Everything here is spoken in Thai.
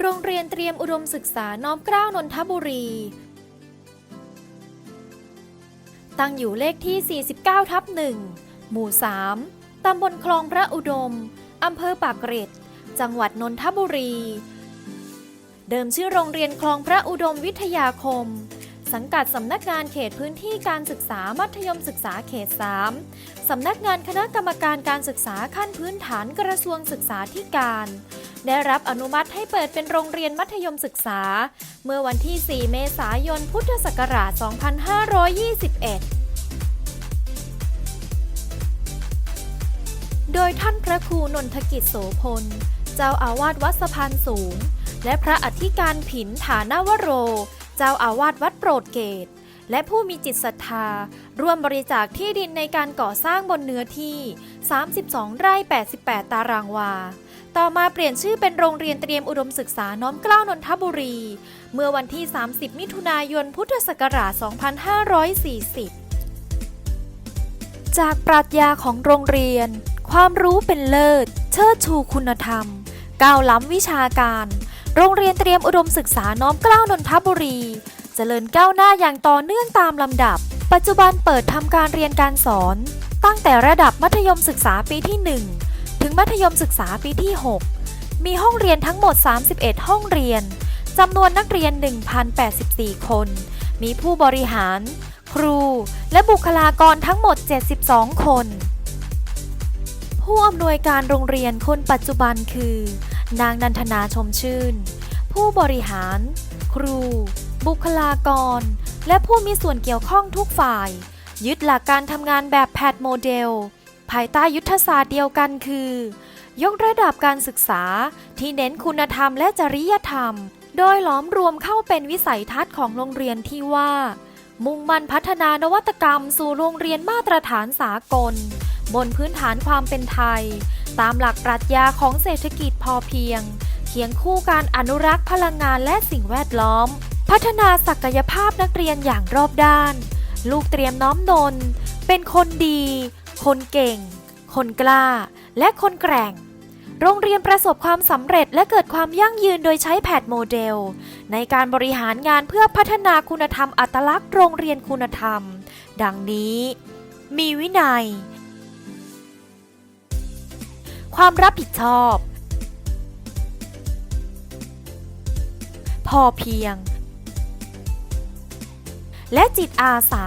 โรงเรียนเตรียมอุดมศึกษาน้อมเกล้า นนทบุรี ตั้งอยู่เลขที่ 49 ทับ1หมู่ 3 ตำบลคลองพระอุดม อำเภอปากเกร็ด จังหวัดนนทบุรี เดิมชื่อโรงเรียนคลองพระอุดมวิทยาคม สังกัดสำนักงานเขตพื้นที่การศึกษามัธยมศึกษาเขต 3 สำนักงานคณะกรรมการการศึกษาขั้นพื้นฐานกระทรวงศึกษาธิการ ได้รับอนุมัติให้เปิดเป็นโรงเรียนมัธยมศึกษา เมื่อวันที่ 4 เมษายน พุทธศักราช 2521โดยท่านพระครูนนทกิจโสพล เจ้าอาวาสวัดสะพานสูง และพระอธิการผินฐานวโร เจ้าอาวาสวัดโปรดเกต และผู้มีจิตศรัทธา ร่วมบริจาคที่ดินในการก่อสร้างบนเนื้อที่ 32 ไร่ 88 ตารางวา ต่อมาเปลี่ยนชื่อเป็นโรงเรียนเตรียมอุดมศึกษาน้อมเกล้านนทบุรี เมื่อวันที่ 30 มิถุนายน พุทธศักราช 2540 จากปรัชญาของโรงเรียน ความรู้เป็นเลิศ เชิดชูคุณธรรม ก้าวล้ำวิชาการ โรงเรียนเตรียมอุดมศึกษาน้อมเกล้านนทบุรี เจริญก้าวหน้าอย่างต่อเนื่องตามลำดับ ปัจจุบันเปิดทำการเรียนการสอน ตั้งแต่ระดับมัธยมศึกษาปีที่ 1 ถึงมัธยมศึกษาปีที่ 6 มีห้องเรียนทั้งหมด 31 ห้องเรียนจำนวนนักเรียน 1,084 คน มีผู้บริหาร ครู และบุคลากรทั้งหมด 72 คน ผู้อำนวยการโรงเรียนคนปัจจุบันคือ นางนันทนาชมชื่น ผู้บริหาร ครู บุคลากร และผู้มีส่วนเกี่ยวข้องทุกฝ่าย ยึดหลักการทำงานแบบแพทโมเดล ภายใต้ยุทธศาสตร์เดียวกันคือ ยกระดับการศึกษาที่เน้นคุณธรรมและจริยธรรม โดยหลอมรวมเข้าเป็นวิสัยทัศน์ของโรงเรียนที่ว่า มุ่งมั่นพัฒนานวัตกรรมสู่โรงเรียนมาตรฐานสากล บนพื้นฐานความเป็นไทย ตามหลักปรัชญาของเศรษฐกิจพอเพียงเคียงคู่การอนุรักษ์พลังงานและสิ่งแวดล้อม พัฒนาศักยภาพนักเรียนอย่างรอบด้าน ลูกเตรียมน้อมนน เป็นคนดี คนเก่ง คนกล้า และคนแกร่ง โรงเรียนประสบความสำเร็จและเกิดความยั่งยืนโดยใช้แผดโมเดล ในการบริหารงานเพื่อพัฒนาคุณธรรมอัตลักษณ์โรงเรียนคุณธรรม ดังนี้ มีวินัย ความรับผิดชอบ พอเพียง และจิตอาสา